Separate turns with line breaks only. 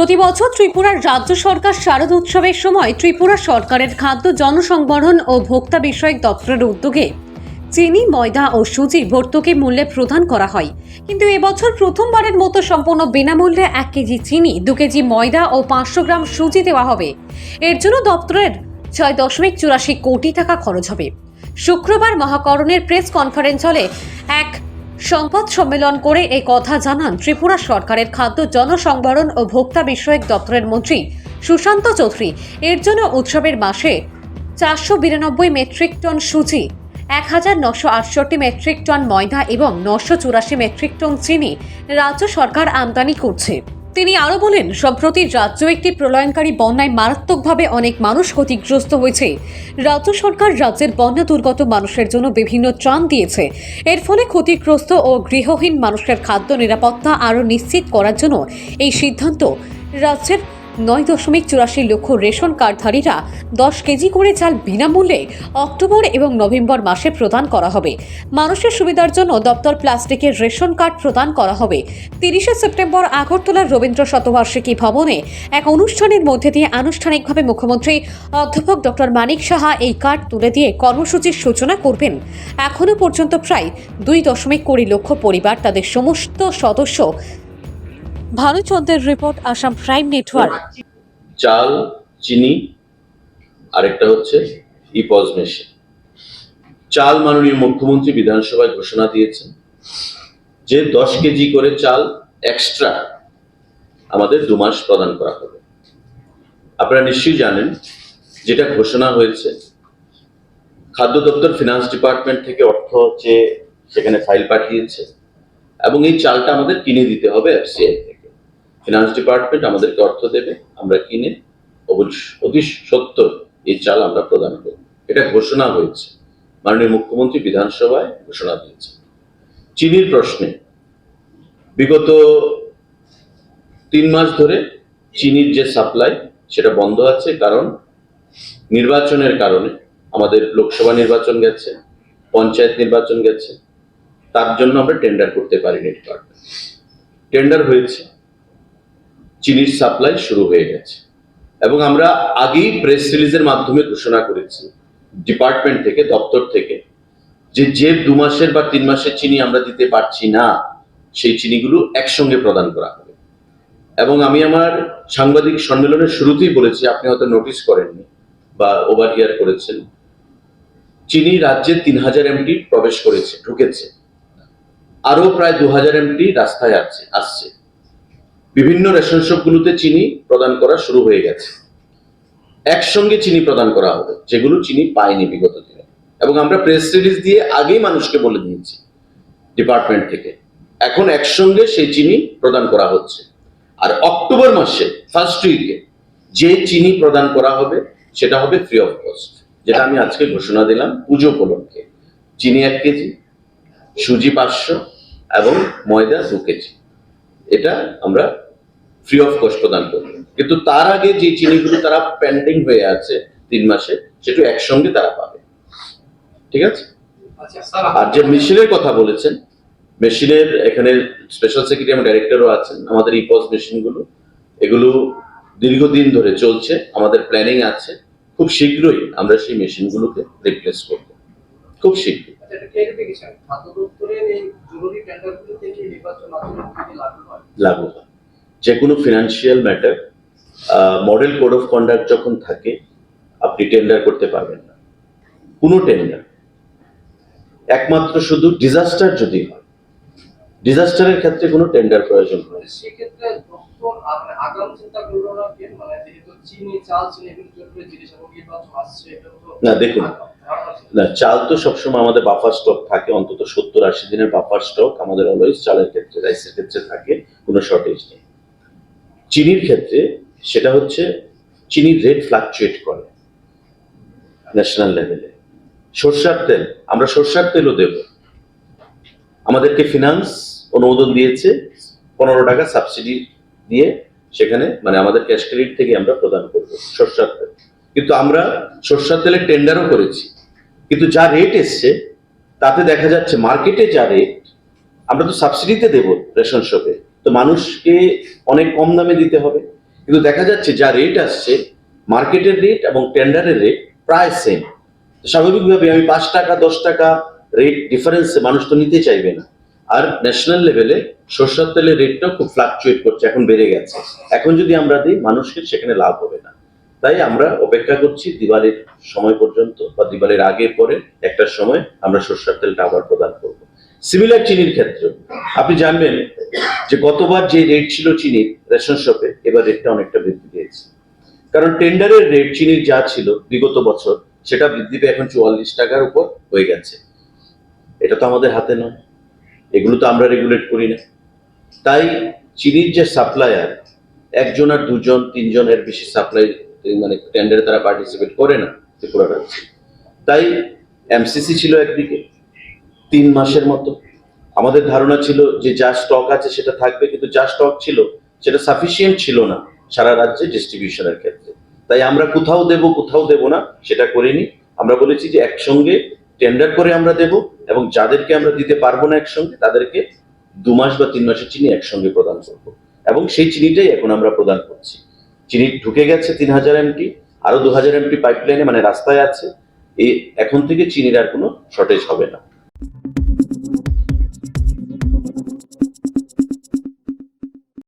প্রতি বছর ত্রিপুরার রাজ্য সরকার শারদ উৎসবের সময় ত্রিপুরা সরকারের খাদ্য জনসংবরণ ও ভোক্তা বিষয়ক দপ্তরের উদ্যোগে চিনি, ময়দা ও সুজি ভর্তুকি মূল্যে প্রদান করা হয়। কিন্তু এবছর প্রথমবারের মতো সম্পূর্ণ বিনামূল্যে এক কেজি চিনি, দু কেজি ময়দা ও পাঁচশো গ্রাম সুজি দেওয়া হবে। এর জন্য দপ্তরের ছয় দশমিক চুরাশি কোটি টাকা খরচ হবে। শুক্রবার মহাকরণের প্রেস কনফারেন্স হলে এক সংবাদ সম্মেলন করে এই কথা জানান ত্রিপুরা সরকারের খাদ্য জনসংবরণ ও ভোক্তা বিষয়ক দপ্তরের মন্ত্রী সুশান্ত চৌধুরী। এর জন্য উৎসবের মাসে চারশো বিরানব্বই মেট্রিক টন সুজি, এক হাজার নশো আটষট্টি মেট্রিক টন ময়দা এবং নশো চুরাশি মেট্রিক টন চিনি রাজ্য সরকার আমদানি করছে। তিনি আরও বলেন, সম্প্রতি রাজ্য একটি প্রলয়নকারী বন্যায় মারাত্মকভাবে অনেক মানুষ ক্ষতিগ্রস্ত হয়েছে। রাজ্য সরকার রাজ্যের বন্যা দুর্গত মানুষের জন্য বিভিন্ন ত্রাণ দিয়েছে। এর ফলে ক্ষতিগ্রস্ত ও গৃহহীন মানুষের খাদ্য নিরাপত্তা আরও নিশ্চিত করার জন্য এই সিদ্ধান্ত রাজ্যের নয় দশমিক চুরাশি লক্ষ রেশন কার্ডধারীরা দশ কেজি করে চাল বিনামূল্যে অক্টোবর এবং নভেম্বর মাসে প্রদান করা হবে। মানুষের সুবিধার জন্য দপ্তর প্লাস্টিকের রেশন কার্ড প্রদান করা হবে। তিরিশে সেপ্টেম্বর আগরতলার রবীন্দ্র শতবার্ষিকী ভবনে এক অনুষ্ঠানের মধ্যে দিয়ে আনুষ্ঠানিকভাবে মুখ্যমন্ত্রী অধ্যাপক ডক্টর মানিক সাহা এই কার্ড তুলে দিয়ে কর্মসূচির সূচনা করবেন। এখনও পর্যন্ত প্রায় দুই দশমিক কুড়ি লক্ষ পরিবার তাদের সমস্ত সদস্য ভানুচন্দ্রের রিপোর্ট আসাম প্রাইম নেটওয়ার্ক।
চাল, চিনি, আরেকটা হচ্ছে ইপজ মেশিন। চাল মাননীয় মুখ্যমন্ত্রী বিধানসভায় ঘোষণা দিয়েছেন যে দশ কেজি করে চাল এক্সট্রা আমাদের দু মাস প্রদান করা হবে। আপনারা নিশ্চয়ই জানেন যেটা ঘোষণা হয়েছে, খাদ্য দপ্তর ফিনান্স ডিপার্টমেন্ট থেকে অর্থ চেয়ে সেখানে ফাইল পাঠিয়েছে এবং এই চালটা আমাদের কিনে দিতে হবে এফসিআই ফিনান্স ডিপার্টমেন্ট আমাদেরকে অর্থ দেবে, আমরা কিনে অতি সত্তর এই চাল আমরা প্রদান করব। এটা ঘোষণা হয়েছে। মাননীয় মুখ্যমন্ত্রী বিধানসভায় ঘোষণা দিয়েছে। চিনির প্রশ্নে, বিগত তিন মাস ধরে চিনির যে সাপ্লাই, সেটা বন্ধ আছে কারণ নির্বাচনের কারণে আমাদের লোকসভা নির্বাচন গেছে, পঞ্চায়েত নির্বাচন গেছে, তার জন্য আমরা টেন্ডার করতে পারিনি টেন্ডার হয়েছে। চিনির সাপ্লাই শুরু হয়ে গেছে। এবং আমরা আগেই প্রেস রিলিজের মাধ্যমে ঘোষণা করেছি ডিপার্টমেন্ট থেকে, দপ্তর থেকে, যে যে দু মাসের বা তিন মাসের চিনি আমরা দিতে পারছি না, সেই চিনিগুলো একসঙ্গে প্রদান করা হবে। এবং আমি আমার সাংবাদিক সম্মেলনের শুরুতেই বলেছি, আপনি হয়তো নোটিস করেননি বা ওভার হিয়ার করেছেন, চিনি রাজ্যে তিন হাজার এমটি প্রবেশ করেছে, ঢুকেছে। আরও প্রায় দু হাজার এমটি রাস্তায় আছে, আসছে। বিভিন্ন রেশন শপগুলোতে চিনি প্রদান করা শুরু হয়ে গেছে। একসঙ্গে চিনি প্রদান করা হবে, যেগুলো চিনি পায়নি বিগত দিনে। এবং আমরা প্রেস রিলিজ দিয়ে আগেই মানুষকে বলে দিয়েছি ডিপার্টমেন্ট থেকে, এখন একসঙ্গে সেই চিনি প্রদান করা হচ্ছে। আর অক্টোবর মাসে ফার্স্ট উইকে যে চিনি প্রদান করা হবে, সেটা হবে ফ্রি অফ কস্ট যেটা আমি আজকে ঘোষণা দিলাম পুজো উপলক্ষে। চিনি এক কেজি, সুজি পাঁচশো এবং ময়দা দু কেজি। এটা আমরা ফ্রি অফ কস্ট প্রদান করব। কিন্তু তার আগে যে চিনিগুলো তারা পেন্ডিং হয়ে আছে তিন মাসে সেটা একসঙ্গে তারা পাবে। ঠিক আছে?
আচ্ছা
আর যে মেশিনের কথা বলেছেন মেশিনের এখানে স্পেশাল সেক্রেটারি এবং ডাইরেক্টরও আছেন আমাদের ইপজ মেশিনগুলো এগুলো দীর্ঘদিন ধরে চলছে আমাদের প্ল্যানিং আছে। খুব শীঘ্রই আমরা সেই মেশিনগুলোকে রিপ্লেস করব। খুব শীঘ্রই।
আচ্ছা, লাগু হয়।
যে কোনো financial matter model code of conduct যখন থাকে আপনি টেন্ডার করতে পারবেন না কোনো টেন্ডার একমাত্র শুধু ডিজাস্টার যদি হয় ডিজাস্টারের ক্ষেত্রে কোনো টেন্ডার প্রয়োজন হয়
না? মানে
দেখুন। না চাল তো সবসময় আমাদের বাফার স্টক থাকে অন্তত সত্তর আশি দিনের বাফার স্টক আমাদের অলওয়েজ চালের ক্ষেত্রে রাইসের ক্ষেত্রে থাকে কোনো শর্টেজ নেই চিনির ক্ষেত্রে সেটা হচ্ছে চিনির রেট ফ্লাকচুয়েট করে ন্যাশনাল লেভেলে সর্ষার তেল, আমরা সর্ষার তেলও দেব। আমাদেরকে ফিনান্স অনুমোদন দিয়েছে, পনেরো টাকা সাবসিডি দিয়ে সেখানে মানে আমাদের ক্যাশ ক্রেডিট থেকে আমরা প্রদান করব সর্ষার তেল। কিন্তু আমরা সর্ষার তেলের টেন্ডারও করেছি। কিন্তু যা রেট এসছে, তাতে দেখা যাচ্ছে মার্কেটে যা রেট আমরা তো সাবসিডিতে দেব রেশন শপে তো মানুষকে অনেক কম দামে দিতে হবে। কিন্তু দেখা যাচ্ছে যা রেট আসছে মার্কেটের রেট এবং টেন্ডারের রেট প্রায় সেম স্বাভাবিকভাবে আমি পাঁচ টাকা, দশ টাকা রেট ডিফারেন্সে মানুষ তো নিতে চাইবে না। আর ন্যাশনাল লেভেলে সরষের তেলের রেটটাও খুব ফ্লাকচুয়েট করছে, এখন বেড়ে গেছে। এখন যদি আমরা দিই মানুষকে সেখানে লাভ হবে না। তাই আমরা অপেক্ষা করছি দিওয়ালির সময় পর্যন্ত বা দিওয়ালির আগে পরে একটা সময় আমরা সরষের তেলটা আবার প্রদান করব। সিমিলার চিনির ক্ষেত্রে। আপনি জানবেন যে গতবার যে রেট ছিল চিনির রেশন শপে এবার রেটটা অনেকটা বৃদ্ধি পেয়েছে। কারণ টেন্ডারের রেট চিনির যা ছিল বিগত বছর, সেটা বৃদ্ধি পেয়ে এখন চুয়াল্লিশ টাকার উপর হয়ে গেছে। এটা তো আমাদের হাতে নয়। এগুলো তো আমরা রেগুলেট করি না। তাই চিনির যে সাপ্লায়ার একজন আর দুজন, তিনজনের বেশি সাপ্লাই মানে টেন্ডারে তারা পার্টিসিপেট করে না ত্রিপুরা রাজ্যে। তাই এমসিসি ছিল একদিকে। তিন মাসের মতো। আমাদের ধারণা ছিল যে যা স্টক আছে সেটা থাকবে, কিন্তু যা স্টক ছিল সেটা সাফিসিয়েন্ট ছিল না সারা রাজ্যে ডিস্ট্রিবিউশনের ক্ষেত্রে। তাই আমরা কোথাও দেব কোথাও দেব না, সেটা করিনি। আমরা বলেছি যে একসঙ্গে টেন্ডার করে আমরা দেব এবং যাদেরকে আমরা দিতে পারব না একসঙ্গে, তাদেরকে দু মাস বা তিন মাসের চিনি একসঙ্গে প্রদান করব। এবং সেই চিনিটাই এখন আমরা প্রদান করছি। চিনি ঢুকে গেছে তিন হাজার এমটি আরও দু হাজার এমটি পাইপলাইনে মানে রাস্তায় আছে। এই এখন থেকে চিনির আর কোনো শর্টেজ হবে না।